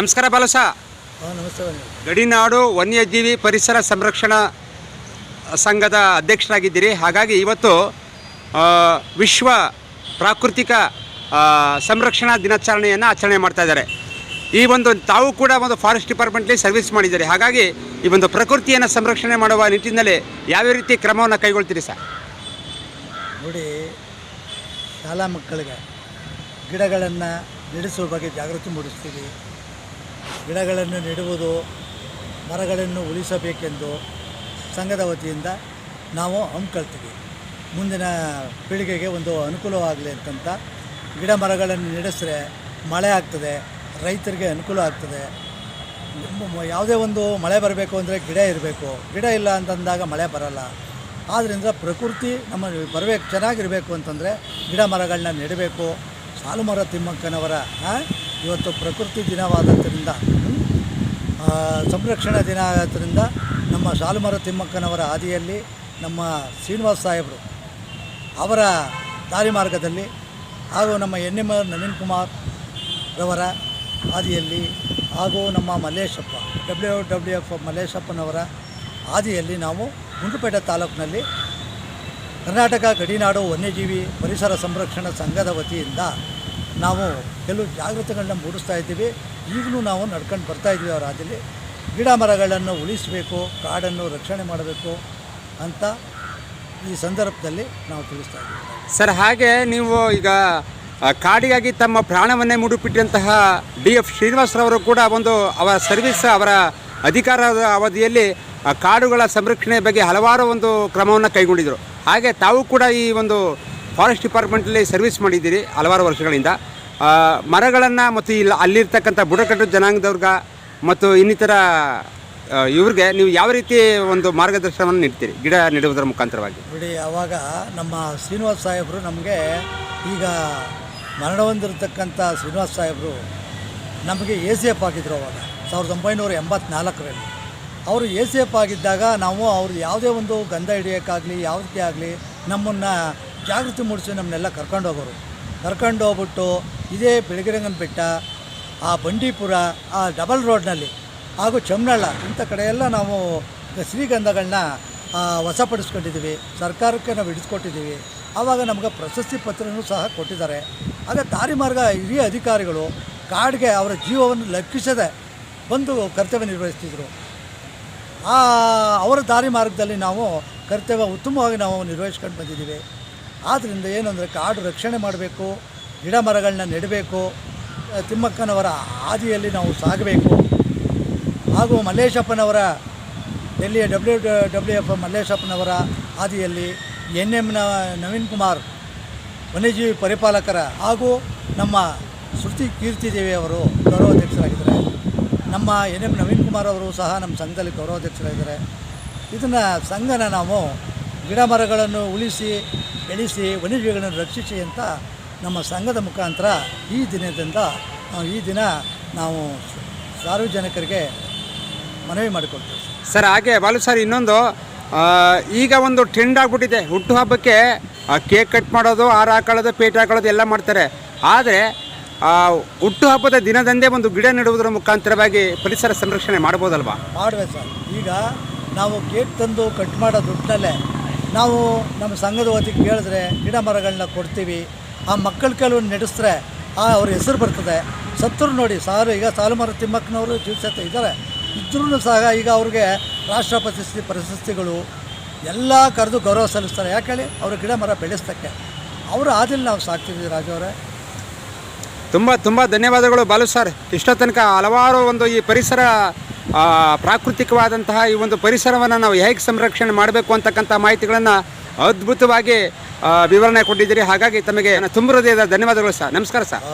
ನಮಸ್ಕಾರ ಬಾಲಸ ನಮಸ್ತೆ ಗಡಿನಾಡು ವನ್ಯಜೀವಿ ಪರಿಸರ ಸಂರಕ್ಷಣಾ ಸಂಘದ ಅಧ್ಯಕ್ಷರಾಗಿದ್ದೀರಿ. ಹಾಗಾಗಿ ಇವತ್ತು ವಿಶ್ವ ಪ್ರಾಕೃತಿಕ ಸಂರಕ್ಷಣಾ ದಿನಾಚರಣೆಯನ್ನು ಆಚರಣೆ ಮಾಡ್ತಾ ಇದ್ದಾರೆ. ಈ ಒಂದು ತಾವು ಕೂಡ ಒಂದು ಫಾರೆಸ್ಟ್ ಡಿಪಾರ್ಟ್ಮೆಂಟ್ಲಿ ಸರ್ವಿಸ್ ಮಾಡಿದ್ದಾರೆ. ಹಾಗಾಗಿ ಈ ಒಂದು ಪ್ರಕೃತಿಯನ್ನು ಸಂರಕ್ಷಣೆ ಮಾಡುವ ನಿಟ್ಟಿನಲ್ಲಿ ಯಾವ್ಯಾವ ರೀತಿ ಕ್ರಮವನ್ನು ಕೈಗೊಳ್ತೀರಿ ಸರ್? ನೋಡಿ ಶಾಲಾ ಮಕ್ಕಳಿಗೆ ಗಿಡಗಳನ್ನು ನಡೆಸುವ ಬಗ್ಗೆ ಜಾಗೃತಿ ಮೂಡಿಸ್ತೀವಿ. ಗಿಡಗಳನ್ನು ನೆಡುವುದು, ಮರಗಳನ್ನು ಉಳಿಸಬೇಕೆಂದು ಸಂಘದ ವತಿಯಿಂದ ನಾವು ಹಮ್ಮಿಕೊಳ್ತೀವಿ. ಮುಂದಿನ ಪೀಳಿಗೆಗೆ ಒಂದು ಅನುಕೂಲವಾಗಲಿ ಅಂತಂತ ಗಿಡ ಮರಗಳನ್ನು ನೆಡೆಸಿದ್ರೆ ಮಳೆ ಆಗ್ತದೆ, ರೈತರಿಗೆ ಅನುಕೂಲ ಆಗ್ತದೆ. ಯಾವುದೇ ಒಂದು ಮಳೆ ಬರಬೇಕು ಅಂದರೆ ಗಿಡ ಇರಬೇಕು. ಗಿಡ ಇಲ್ಲ ಅಂತಂದಾಗ ಮಳೆ ಬರಲ್ಲ. ಆದ್ದರಿಂದ ಪ್ರಕೃತಿ ನಮ್ಮ ಬರಬೇಕು, ಚೆನ್ನಾಗಿರಬೇಕು ಅಂತಂದರೆ ಗಿಡ ಮರಗಳನ್ನ ನೆಡಬೇಕು. ಸಾಲುಮರ ತಿಮ್ಮಕ್ಕನವರ ಇವತ್ತು ಪ್ರಕೃತಿ ದಿನವಾದದ್ದರಿಂದ ಸಂರಕ್ಷಣಾ ದಿನ ಆದ್ದರಿಂದ ನಮ್ಮ ಸಾಲುಮರ ತಿಮ್ಮಕ್ಕನವರ ಹಾದಿಯಲ್ಲಿ ನಮ್ಮ ಶ್ರೀನಿವಾಸ ಸಾಹೇಬರು ಅವರ ದಾರಿ ಮಾರ್ಗದಲ್ಲಿ ಹಾಗೂ ನಮ್ಮ N M R Naveen Kumar ರವರ ಹಾದಿಯಲ್ಲಿ ಹಾಗೂ ನಮ್ಮ ಮಲ್ಲೇಶಪ್ಪ ಡಬ್ಲ್ಯೂ ಡಬ್ಲ್ಯೂ ಎಫ್ ಮಲ್ಲೇಶಪ್ಪನವರ ಹಾದಿಯಲ್ಲಿ ನಾವು ಗುಂಡುಪೇಟೆ ತಾಲೂಕಿನಲ್ಲಿ ಕರ್ನಾಟಕ ಗಡಿನಾಡು ವನ್ಯಜೀವಿ ಪರಿಸರ ಸಂರಕ್ಷಣಾ ಸಂಘದ ವತಿಯಿಂದ ನಾವು ಕೆಲವು ಜಾಗೃತಿಗಳನ್ನ ಮೂಡಿಸ್ತಾ ಇದ್ದೀವಿ. ಈಗಲೂ ನಾವು ನಡ್ಕೊಂಡು ಬರ್ತಾ ಇದ್ದೀವಿ ಆ ರಾಜ್ಯದಲ್ಲಿ. ಗಿಡ ಮರಗಳನ್ನು ಉಳಿಸಬೇಕು, ಕಾಡನ್ನು ರಕ್ಷಣೆ ಮಾಡಬೇಕು ಅಂತ ಈ ಸಂದರ್ಭದಲ್ಲಿ ನಾವು ತಿಳಿಸ್ತಾ ಇದ್ದೀವಿ. ಸರ್, ಹಾಗೆ ನೀವು ಈಗ ಕಾಡಿಗಾಗಿ ತಮ್ಮ ಪ್ರಾಣವನ್ನೇ ಮುಡುಪಿಟ್ಟಂತಹ ಡಿ ಎಫ್ ಶ್ರೀನಿವಾಸರವರು ಕೂಡ ಒಂದು ಅವರ ಸರ್ವಿಸ್ ಅವರ ಅಧಿಕಾರದ ಅವಧಿಯಲ್ಲಿ ಕಾಡುಗಳ ಸಂರಕ್ಷಣೆ ಬಗ್ಗೆ ಹಲವಾರು ಒಂದು ಕ್ರಮವನ್ನು ಕೈಗೊಂಡಿದ್ದರು ಹಾಗೆ ತಾವು ಕೂಡ ಈ ಒಂದು ಫಾರೆಸ್ಟ್ ಡಿಪಾರ್ಟ್ಮೆಂಟಲ್ಲಿ ಸರ್ವಿಸ್ ಮಾಡಿದ್ದೀರಿ ಹಲವಾರು ವರ್ಷಗಳಿಂದ. ಮರಗಳನ್ನು ಮತ್ತು ಇಲ್ಲಿ, ಅಲ್ಲಿರ್ತಕ್ಕಂಥ ಬುಡಕಟ್ಟು ಜನಾಂಗದವ್ರಿಗ ಮತ್ತು ಇನ್ನಿತರ ಇವ್ರಿಗೆ ನೀವು ಯಾವ ರೀತಿ ಒಂದು ಮಾರ್ಗದರ್ಶನವನ್ನು ನೀಡ್ತೀರಿ? ಗಿಡ ನೆಡುವುದರ ಮುಖಾಂತರವಾಗಿ. ಬಿಡಿ ಆವಾಗ ನಮ್ಮ ಶ್ರೀನಿವಾಸ ಸಾಹೇಬರು ನಮಗೆ ಈಗ ಮರಣ ಹೊಂದಿರತಕ್ಕಂಥ ಶ್ರೀನಿವಾಸ ಸಾಹೇಬರು ನಮಗೆ ಎ ಸಿ ಎಫ್ ಆಗಿದ್ದರು ಅವಾಗ, ಸಾವಿರದ ಒಂಬೈನೂರ ಎಂಬತ್ನಾಲ್ಕರಲ್ಲಿ. ಅವರು ಎ ಸಿ ಎಫ್ ಆಗಿದ್ದಾಗ ನಾವು ಅವ್ರು ಯಾವುದೇ ಒಂದು ಗಂಧ ಹಿಡಿಯೋಕ್ಕಾಗಲಿ, ಯಾವುದಕ್ಕೆ ಆಗಲಿ ನಮ್ಮನ್ನು ಜಾಗೃತಿ ಮೂಡಿಸಿ ನಮ್ಮನ್ನೆಲ್ಲ ಕರ್ಕೊಂಡು ಹೋಗೋರು ಕರ್ಕೊಂಡು ಹೋಗ್ಬಿಟ್ಟು ಇದೇ ಬೆಳಗಿರಂಗನ ಬೆಟ್ಟ ಆ ಬಂಡೀಪುರ, ಆ ಡಬಲ್ ರೋಡ್ನಲ್ಲಿ, ಹಾಗೂ ಚಮ್ನಳ್ಳ, ಇಂಥ ಕಡೆಯೆಲ್ಲ ನಾವು ಶ್ರೀಗಂಧಗಳನ್ನ ವಶಪಡಿಸ್ಕೊಂಡಿದ್ದೀವಿ. ಸರ್ಕಾರಕ್ಕೆ ನಾವು ಹಿಡಿಸ್ಕೊಟ್ಟಿದ್ದೀವಿ. ಆವಾಗ ನಮಗೆ ಪ್ರಶಸ್ತಿ ಪತ್ರನೂ ಸಹ ಕೊಟ್ಟಿದ್ದಾರೆ. ಆಗ ದಾರಿ ಮಾರ್ಗ ಹಿರಿಯ ಅಧಿಕಾರಿಗಳು ಕಾಡಿಗೆ ಅವರ ಜೀವವನ್ನು ಲಕ್ಕಿಸದೆ ಬಂದು ಕರ್ತವ್ಯ ನಿರ್ವಹಿಸ್ತಿದ್ರು. ಆ, ಅವರ ದಾರಿ ಮಾರ್ಗದಲ್ಲಿ ನಾವು ಕರ್ತವ್ಯ ಉತ್ತಮವಾಗಿ ನಾವು ನಿರ್ವಹಿಸ್ಕೊಂಡು ಬಂದಿದ್ದೀವಿ. ಆದ್ದರಿಂದ ಏನು ಅಂದರೆ ಕಾಡು ರಕ್ಷಣೆ ಮಾಡಬೇಕು, ಗಿಡ ಮರಗಳನ್ನ ನೆಡಬೇಕು, ತಿಮ್ಮಕ್ಕನವರ ಹಾದಿಯಲ್ಲಿ ನಾವು ಸಾಗಬೇಕು. ಹಾಗೂ ಮಲ್ಲೇಶಪ್ಪನವರ ಡೆಲ್ಲಿಯ ಡಬ್ಲ್ಯೂ ಡಬ್ಲ್ಯೂ ಎಫ್ ಮಲ್ಲೇಶಪ್ಪನವರ ಹಾದಿಯಲ್ಲಿ ಎನ್ ಎಂನ ನವೀನ್ ಕುಮಾರ್ ವನ್ಯಜೀವಿ ಪರಿಪಾಲಕರ ಹಾಗೂ ನಮ್ಮ ಶ್ರುತಿ ಕೀರ್ತಿದೇವಿ ಅವರು ಗೌರವಾಧ್ಯಕ್ಷರಾಗಿದ್ದಾರೆ. ನಮ್ಮ ಎನ್ ಎಂ ನವೀನ್ ಕುಮಾರ್ ಅವರು ಸಹ ನಮ್ಮ ಸಂಘದಲ್ಲಿ ಗೌರವಾಧ್ಯಕ್ಷರಾಗಿದ್ದಾರೆ. ಇದನ್ನು ಸಂಘನ ನಾವು ಗಿಡ ಮರಗಳನ್ನು ಉಳಿಸಿ ಬೆಳೆಸಿ ವನ್ಯಜೀವಿಗಳನ್ನು ರಕ್ಷಿಸಿ ಅಂತ ನಮ್ಮ ಸಂಘದ ಮುಖಾಂತರ ಈ ದಿನದಿಂದ ನಾವು ಈ ದಿನ ನಾವು ಸಾರ್ವಜನಿಕರಿಗೆ ಮನವಿ ಮಾಡಿಕೊಳ್ತೀವಿ. ಸರ್ ಹಾಗೆ ಬಾಲು ಸರ್ ಇನ್ನೊಂದು ಈಗ ಒಂದು ಟ್ರೆಂಡ್ ಆಗ್ಬಿಟ್ಟಿದೆ. ಹುಟ್ಟುಹಬ್ಬಕ್ಕೆ ಕೇಕ್ ಕಟ್ ಮಾಡೋದು ಹಾರ ಹಾಕೊಳ್ಳೋದು ಪೇಟ ಹಾಕೊಳ್ಳೋದು ಎಲ್ಲ ಮಾಡ್ತಾರೆ. ಆದರೆ ಹುಟ್ಟುಹಬ್ಬದ ದಿನದಂದೇ ಒಂದು ಗಿಡ ನೆಡುವುದರ ಮುಖಾಂತರವಾಗಿ ಪರಿಸರ ಸಂರಕ್ಷಣೆ ಮಾಡ್ಬೋದಲ್ವಾ? ಮಾಡುವೆ ಸರ್. ಈಗ ನಾವು ಕೇಕ್ ತಂದು ಕಟ್ ಮಾಡೋ ದುಡ್ಡಲ್ಲೇ ನಾವು ನಮ್ಮ ಸಂಘದ ವತಿಗೆ ಕೇಳಿದ್ರೆ ಗಿಡ ಮರಗಳನ್ನ ಕೊಡ್ತೀವಿ. ಆ ಮಕ್ಕಳ ಕೆಲವನ್ನು ನಡೆಸಿದ್ರೆ ಆ ಅವ್ರ ಹೆಸರು ಬರ್ತದೆ. ಸತ್ತರು ನೋಡಿ ಸಾರು ಈಗ ಸಾಲುಮರ ತಿಮ್ಮಕ್ಕನವರು ಜೀವಿಸತ್ತ ಇದ್ದಾರೆ. ಇದ್ರೂ ಸಹ ಈಗ ಅವ್ರಿಗೆ ರಾಷ್ಟ್ರ ಪ್ರಶಸ್ತಿ ಪ್ರಶಸ್ತಿಗಳು ಎಲ್ಲ ಕರೆದು ಗೌರವ ಸಲ್ಲಿಸ್ತಾರೆ. ಯಾಕೆ ಹೇಳಿ? ಅವರು ಗಿಡ ಮರ ಬೆಳೆಸ್ತಕ್ಕೆ. ಅವರ ಆದಲ್ಲಿ ನಾವು ಸಾಕ್ತಿದ್ವಿ ರಾಜವರೇ ತುಂಬ ತುಂಬ ಧನ್ಯವಾದಗಳು ಬಾಲು ಸರ್. ಇಷ್ಟೋ ತನಕ ಹಲವಾರು ಒಂದು ಈ ಪರಿಸರ ಪ್ರಾಕೃತಿಕವಾದಂತಹ ಈ ಒಂದು ಪರಿಸರವನ್ನು ನಾವು ಹೇಗೆ ಸಂರಕ್ಷಣೆ ಮಾಡಬೇಕು ಅಂತಕ್ಕಂಥ ಮಾಹಿತಿಗಳನ್ನು ಅದ್ಭುತವಾಗಿ ವಿವರಣೆ ಕೊಟ್ಟಿದ್ದೀರಿ. ಹಾಗಾಗಿ ತಮಗೆ ತುಂಬ ಹೃದಯದ ಧನ್ಯವಾದಗಳು ಸರ್. ನಮಸ್ಕಾರ ಸರ್.